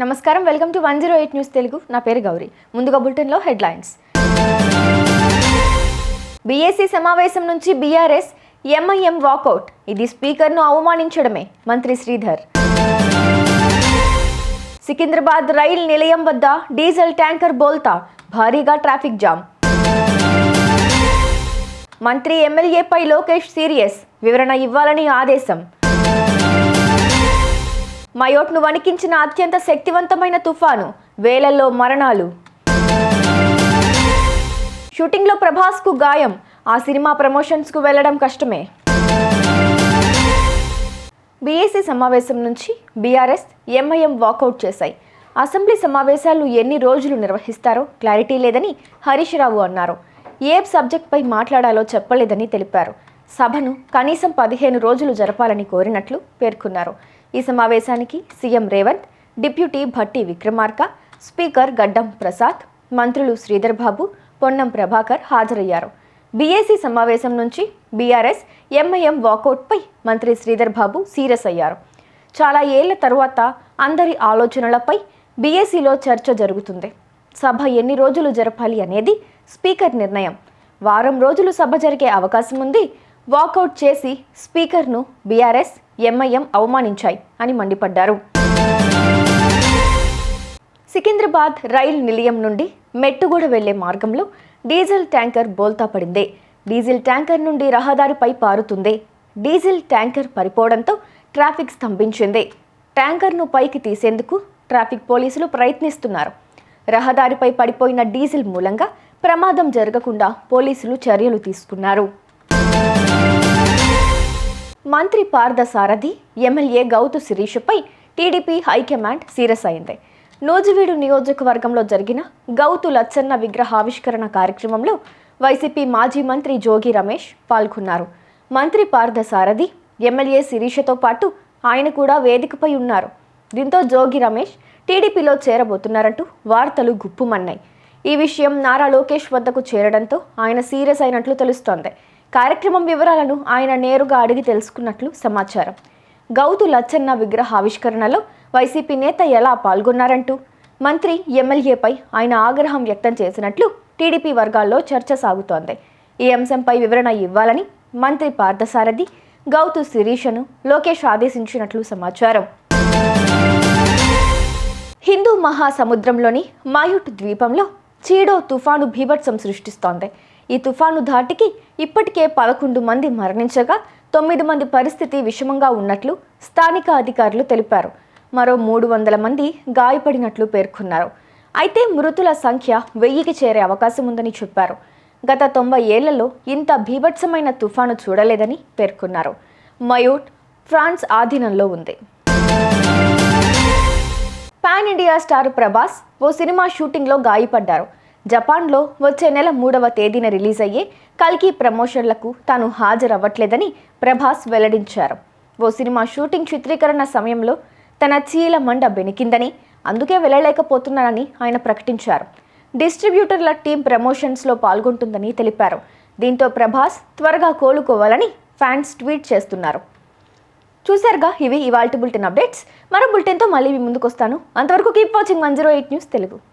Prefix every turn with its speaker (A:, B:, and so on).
A: నమస్కారం. Welcome to one zero eight news Telugu. నా పేరు గౌరీ. ముందుగా బులెటిన్లో హెడ్లైన్స్. బీఎస్సీ సమావేశం నుంచి బీఆర్ఎస్ ఎంఐఎం వాకౌట్. ఇది స్పీకర్ను అవమానించడమే. మంత్రి శ్రీధర్. సికింద్రాబాద్ రైల్ నిలయం వద్ద డీజిల్ ట్యాంకర్ బోల్తా. భారీగా ట్రాఫిక్ జామ్. మంత్రి ఎమ్మెల్యేపై లోకేష్ సీరియస్. వివరణ ఇవ్వాలని ఆదేశం. మయోట్ను వణికించిన అత్యంత శక్తివంతమైన తుఫాను వేలల్లో మరణాలు. షూటింగ్లో ప్రభాస్కు గాయం ఆ సినిమా ప్రమోషన్స్కు వెళ్ళడం కష్టమే. బీఏసీ సమావేశం నుంచి బీఆర్ఎస్ ఎంఐఎం వాకౌట్ చేశాయి. అసెంబ్లీ సమావేశాలు ఎన్ని రోజులు నిర్వహిస్తారో క్లారిటీ లేదని హరీష్ రావు అన్నారు. ఏ సబ్జెక్ట్పై మాట్లాడాలో చెప్పలేదని తెలిపారు. సభను కనీసం పదిహేను రోజులు జరపాలని కోరినట్లు పేర్కొన్నారు. ఈ సమావేశానికి CM Revanth deputy Bhatti Vikramarka speaker Gaddam Prasad మంత్రులు శ్రీధర్ బాబు పొన్నం ప్రభాకర్ హాజరయ్యారు. బీఏసీ సమావేశం నుంచి బీఆర్ఎస్ ఎంఐఎం వాకౌట్పై మంత్రి శ్రీధర్ బాబు సీరియస్ అయ్యారు. చాలా ఏళ్ళ తరువాత అందరి ఆలోచనలపై బీఏసీలో చర్చ జరుగుతుంది. సభ ఎన్ని రోజులు జరపాలి అనేది స్పీకర్ నిర్ణయం. వారం రోజులు సభ జరిగే అవకాశం ఉంది. వాకౌట్ చేసి స్పీకర్ను బీఆర్ఎస్ ఎంఐఎం అవమానించాయి అని మండిపడ్డారు. సికింద్రాబాద్ రైలు నిలయం నుండి మెట్టుగూడ వెళ్ళే మార్గంలో డీజిల్ ట్యాంకర్ బోల్తా పడింది. డీజిల్ ట్యాంకర్ నుండి రహదారిపై పారుతుంది. డీజిల్ ట్యాంకర్ పడిపోవడంతో ట్రాఫిక్ స్తంభించింది. ట్యాంకర్ను పైకి తీసేందుకు ట్రాఫిక్ పోలీసులు ప్రయత్నిస్తున్నారు. రహదారిపై పడిపోయిన డీజిల్ మూలంగా ప్రమాదం జరగకుండా పోలీసులు చర్యలు తీసుకున్నారు. మంత్రి పార్థ సారథి ఎమ్మెల్యే గౌతు శిరీషపై టీడీపీ హైకమాండ్ సీరియస్ అయింది. నూజివీడు నియోజకవర్గంలో జరిగిన గౌతు లచ్చన్న విగ్రహావిష్కరణ కార్యక్రమంలో వైసీపీ మాజీ మంత్రి జోగి రమేష్ పాల్గొన్నారు. మంత్రి పార్థ సారథి ఎమ్మెల్యే శిరీషతో పాటు ఆయన కూడా వేదికపై ఉన్నారు. దీంతో జోగి రమేష్ టీడీపీలో చేరబోతున్నారంటూ వార్తలు గుప్పుమన్నాయి. ఈ విషయం నారా లోకేష్ వద్దకు చేరడంతో ఆయన సీరియస్ అయినట్లు తెలుస్తోంది. కార్యక్రమం వివరాలను ఆయన నేరుగా అడిగి తెలుసుకున్నట్లు సమాచారం. గౌతు లచ్చన్న విగ్రహ ఆవిష్కరణలో వైసీపీ నేత ఎలా పాల్గొన్నారంటూ మంత్రి ఎమ్మెల్యేపై ఆయన ఆగ్రహం వ్యక్తం చేసినట్లు టీడీపీ వర్గాల్లో చర్చ సాగుతోంది. ఈ అంశంపై వివరణ ఇవ్వాలని మంత్రి పార్థసారథి గౌతు శిరీషను లోకేష్ ఆదేశించినట్లు సమాచారం. హిందూ మహాసముద్రంలోని మాయుట్ ద్వీపంలో చీడో తుఫాను భీభత్సం సృష్టిస్తోంది. ఈ తుఫాను ధాటికి ఇప్పటికే పదకొండు మంది మరణించగా తొమ్మిది మంది పరిస్థితి విషమంగా ఉన్నట్లు స్థానిక అధికారులు తెలిపారు. మరో మూడు వందల మంది గాయపడినట్లు పేర్కొన్నారు. అయితే మృతుల సంఖ్య వెయ్యికి చేరే అవకాశం ఉందని చెప్పారు. గత తొంభై ఏళ్ళలో ఇంత భీభత్సమైన తుఫాను చూడలేదని పేర్కొన్నారు. మయూట్ ఫ్రాన్స్ ఆధీనంలో ఉంది. పాన్ ఇండియా స్టార్ ప్రభాస్ ఓ సినిమా షూటింగ్లో గాయపడ్డారు. జపాన్లో వచ్చే నెల మూడవ తేదీన రిలీజ్ అయ్యే కల్కి ప్రమోషన్లకు తాను హాజరవ్వట్లేదని ప్రభాస్ వెల్లడించారు. ఓ సినిమా షూటింగ్ చిత్రీకరణ సమయంలో తన చీల మండ బెనికిందని అందుకే వెళ్ళలేకపోతున్నానని ఆయన ప్రకటించారు. డిస్ట్రిబ్యూటర్ల టీం ప్రమోషన్స్లో పాల్గొంటుందని తెలిపారు. దీంతో ప్రభాస్ త్వరగా కోలుకోవాలని ఫ్యాన్స్ ట్వీట్ చేస్తున్నారు. చూశారుగా ఇవి ఇవాల్టి బులెటిన్ అప్డేట్స్. మరో బులెటిన్తో మళ్ళీ మీ ముందుకు వస్తాను అంతవరకు keep watching one zero eight news Telugu.